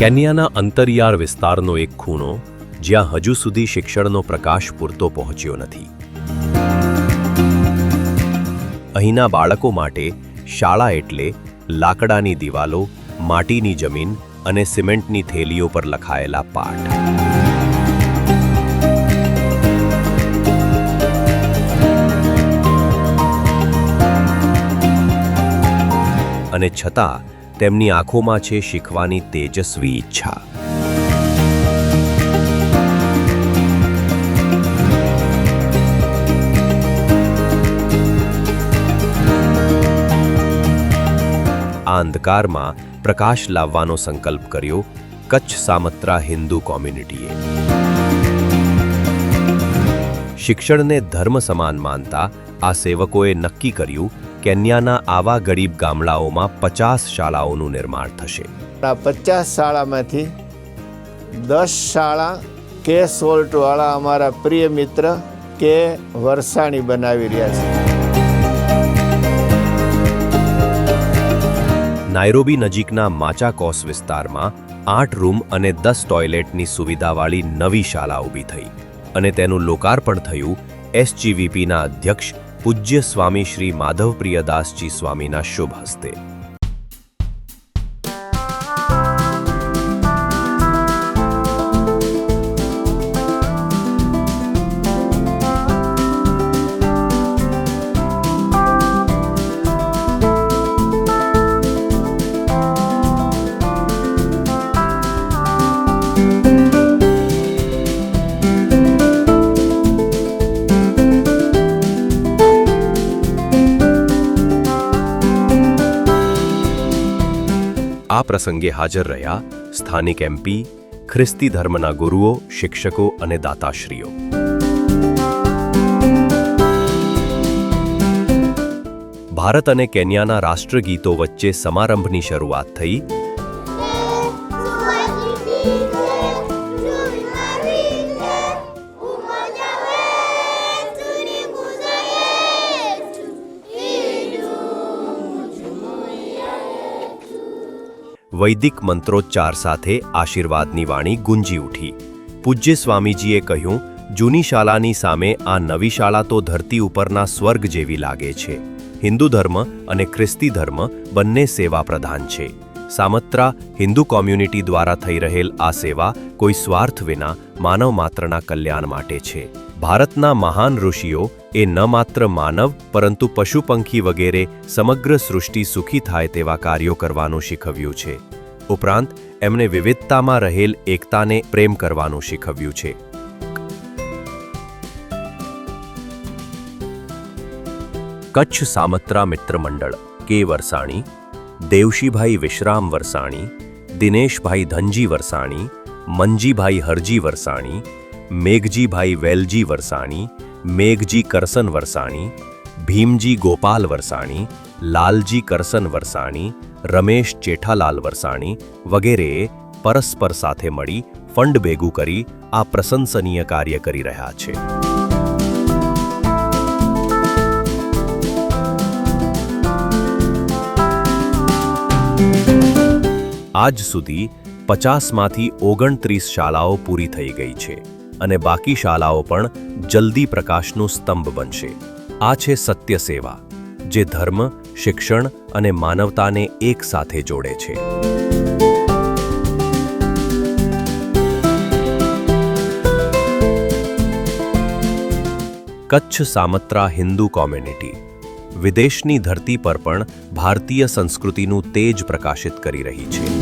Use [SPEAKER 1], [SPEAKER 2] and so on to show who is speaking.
[SPEAKER 1] કેન્યાના અંતરિયાળ વિસ્તારનો એક ખૂણો, જ્યાં હજુ સુધી શિક્ષણનો પ્રકાશ પૂરતો પહોંચ્યો નથી. અહીંના બાળકો માટે શાળા એટલે લાકડાની દિવાલો, માટીની જમીન અને સિમેન્ટની થેલીઓ પર લખાયેલા પાઠ. અને છતાં તેમની આંખોમાં છે શીખવાની તેજસ્વી ઈચ્છા. આ અંધકારમાં પ્રકાશ લાવવાનો સંકલ્પ કર્યો કચ્છ સામત્રા હિન્દુ કોમ્યુનિટીએ. શિક્ષણને ધર્મ સમાન માનતા આ સેવકોએ નક્કી કર્યું કેન્યાના આવા ગરીબ ગામડાઓમાં પચાસ શાળાઓનું નિર્માણ થશે.
[SPEAKER 2] આ પચાસ શાળામાંથી દસ શાળા કે સોલ્ટવાળા અમારા પ્રિય મિત્ર કે વરસાણી બનાવી રહ્યા છે.
[SPEAKER 1] નાયરોબી નજીકના માચાકોસ વિસ્તારમાં આઠ રૂમ અને દસ ટોયલેટની સુવિધાવાળી નવી શાળા ઊભી થઈ અને તેનું લોકાર્પણ થયું એસજીવીપીના અધ્યક્ષ પૂજ્ય સ્વામી શ્રી માધવ પ્રિયદાસજી સ્વામીના શુભ હસ્તે. આ પ્રસંગે હાજર રહ્યા સ્થાનિક એમપી ખ્રિસ્તી ધર્મના ગુરુઓ, શિક્ષકો અને દાતાશ્રીઓ. ભારત અને કેન્યાના રાષ્ટ્રગીતો વચ્ચે સમારંભની શરૂઆત થઈ વૈદિક મંત્રોચ્ચાર સાથે આશીર્વાદની વાણી ગુંજી ઉઠી. પૂજ્ય સ્વામીજીએ કહ્યું, જૂની શાળાની સામે આ નવી શાળા તો ધરતી ઉપરના સ્વર્ગ જેવી લાગે છે. હિન્દુ ધર્મ અને ખ્રિસ્તી ધર્મ બંને સેવા પ્રધાન છે. સામત્રા હિન્દુ કોમ્યુનિટી દ્વારા થઈ રહેલ આ સેવા કોઈ સ્વાર્થ વિના માનવ માત્રના કલ્યાણ માટે છે. ભારતના મહાન ઋષિઓ એ ન માત્ર માનવ, પરંતુ પશુ પંખી વગેરે સમગ્ર સૃષ્ટિ સુખી થાય તેવા કાર્યો કરવાનું શીખવ્યું છે. ઉપરાંત એમને વિવિધતામાં રહેલ એકતાને પ્રેમ કરવાનું શીખવ્યું છે. કચ્છ સામત્રા મિત્ર મંડળ, કે વરસાણી, દેવશીભાઈ વિશ્રામ વરસાણી, દિનેશભાઈ ધનજી વરસાણી મંજીભાઈ હરજી વરસાણી, મેઘજીભાઈ વેલજી વરસાણી મેઘજી કરસન વરસાણી, ભીમજી ગોપાલ વરસાણી, લાલજી કરસન વરસાણી, રમેશ જેઠાલાલ વરસાણી વગેરેએ પરસ્પર સાથે મળી ફંડ ભેગું કરી આ પ્રશંસનીય કાર્ય કરી રહ્યા છે. આજ સુધી પચાસમાંથી ઓગણત્રીસ શાળાઓ પૂરી થઈ ગઈ છે. અને બાકી શાળાઓ પણ જલ્દી પ્રકાશનું સ્તંભ બનશે. આ છે સત્ય સેવા, જે ધર્મ, શિક્ષણ અને માનવતાને એક સાથે જોડે છે. કચ્છ સામત્રા હિન્દુ કોમ્યુનિટી, વિદેશની ધરતી પર પણ ભારતીય સંસ્કૃતિનું તેજ પ્રકાશિત કરી રહી છે.